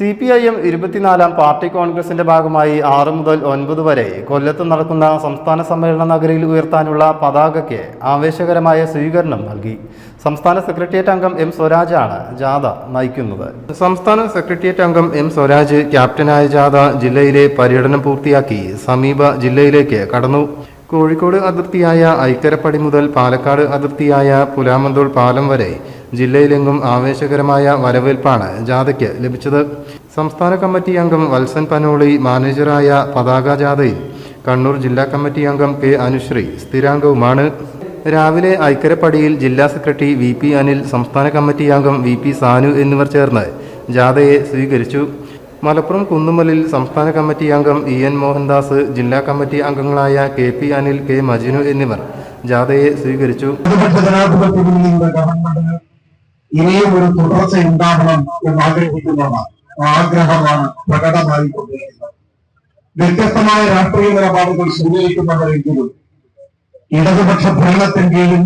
C P I M ഇരുപത്തിനാലാം party കോൺഗ്രസിന്റെ ഭാഗമായി ആറ് മുതൽ ഒൻപത് വരെ കൊല്ലത്ത് നടക്കുന്ന സംസ്ഥാന സമ്മേളന നഗരിയിൽ ഉയർത്താനുള്ള പതാകയ്ക്ക് ആവേശകരമായ സ്വീകരണം നൽകി. സംസ്ഥാന സെക്രട്ടേറിയറ്റ് അംഗം എം സ്വരാജാണ് ജാഥ നയിക്കുന്നത്. സംസ്ഥാന സെക്രട്ടേറിയറ്റ് അംഗം എം സ്വരാജ് ക്യാപ്റ്റനായ ജാഥ ജില്ലയിലെ പര്യടനം പൂർത്തിയാക്കി സമീപ ജില്ലയിലേക്ക് കടന്നു. കോഴിക്കോട് അതിർത്തിയായ ഐക്കരപ്പടി മുതൽ പാലക്കാട് അതിർത്തിയായ പുലാമന്തോൾ പാലം വരെ ജില്ലയിലെങ്ങും ആവേശകരമായ വരവേൽപ്പാണ് ജാഥയ്ക്ക് ലഭിച്ചത്. സംസ്ഥാന കമ്മിറ്റി അംഗം വത്സൻ പനോളി മാനേജറായ പതാക ജാഥയിൽ കണ്ണൂർ ജില്ലാ കമ്മിറ്റി അംഗം കെ അനുശ്രീ സ്ഥിരാംഗവുമാണ്. രാവിലെ ഐക്കരപ്പടിയിൽ ജില്ലാ സെക്രട്ടറി വി പി അനിൽ സംസ്ഥാന കമ്മിറ്റി അംഗം വി പി സാനു എന്നിവർ ചേർന്ന് ജാഥയെ സ്വീകരിച്ചു. മലപ്പുറം കുന്നുമലിൽ സംസ്ഥാന കമ്മിറ്റി അംഗം ഇ എൻ മോഹൻദാസ് ജില്ലാ കമ്മിറ്റി അംഗങ്ങളായ K P Anil K Majinu എന്നിവർ ജാഥയെ സ്വീകരിച്ചു ഇടതുപക്ഷ ജനാധിപത്യ മുന്നണിയുടെ ഗവൺമെന്റിന് ഇനിയും ഒരു തുടർച്ച ഉണ്ടാകണം എന്ന് ആഗ്രഹിക്കുന്നതാണ് ആഗ്രഹമാണ് പ്രകടമായി കൊണ്ടിരിക്കുന്നത് വ്യത്യസ്തമായ രാഷ്ട്രീയ നിലപാടുകൾ സ്വീകരിക്കുന്നവരെങ്കിലും ഇടതുപക്ഷ ഭരണത്തിന്റെയും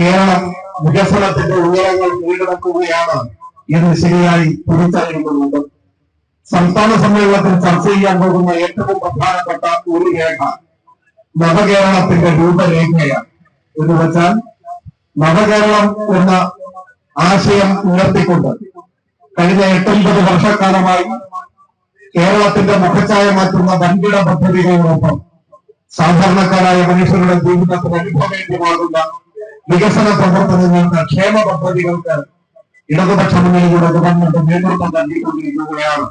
കേരളം വികസനത്തിന്റെ ഉയരങ്ങൾ കീഴടക്കുകയാണ് എന്ന് ശരിയായി തിരിച്ചറിയുന്നുണ്ട്. സംസ്ഥാന സമ്മേളനത്തിൽ ചർച്ച ചെയ്യാൻ പോകുന്ന ഏറ്റവും പ്രധാനപ്പെട്ട ഒരു രേഖ നവകേരളത്തിന്റെ രൂപരേഖയാണ്. എന്ന് വെച്ചാൽ നവകേരളം എന്ന ആശയം ഉയർത്തിക്കൊണ്ട് കഴിഞ്ഞ എട്ടൊൻപത് വർഷക്കാലമായി കേരളത്തിന്റെ മുഖച്ഛായ മാറ്റുന്ന വൻകിട പദ്ധതികളോടൊപ്പം സാധാരണക്കാരായ മനുഷ്യരുടെ ജീവിതത്തിന് അനുഭവേദ്യമാകുന്ന വികസന പ്രവർത്തനങ്ങൾക്ക് ക്ഷേമ പദ്ധതികൾക്ക് ഇടതുപക്ഷ മുന്നണിയുടെ ഗവൺമെന്റ് നേതൃത്വം നൽകിക്കൊണ്ടിരിക്കുകയാണ്.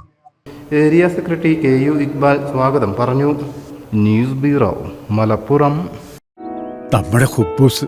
Area secretary K U Iqbal സ്വാഗതം പറഞ്ഞു. News bureau Malappuram. നമ്മുടെ കുബൂസ്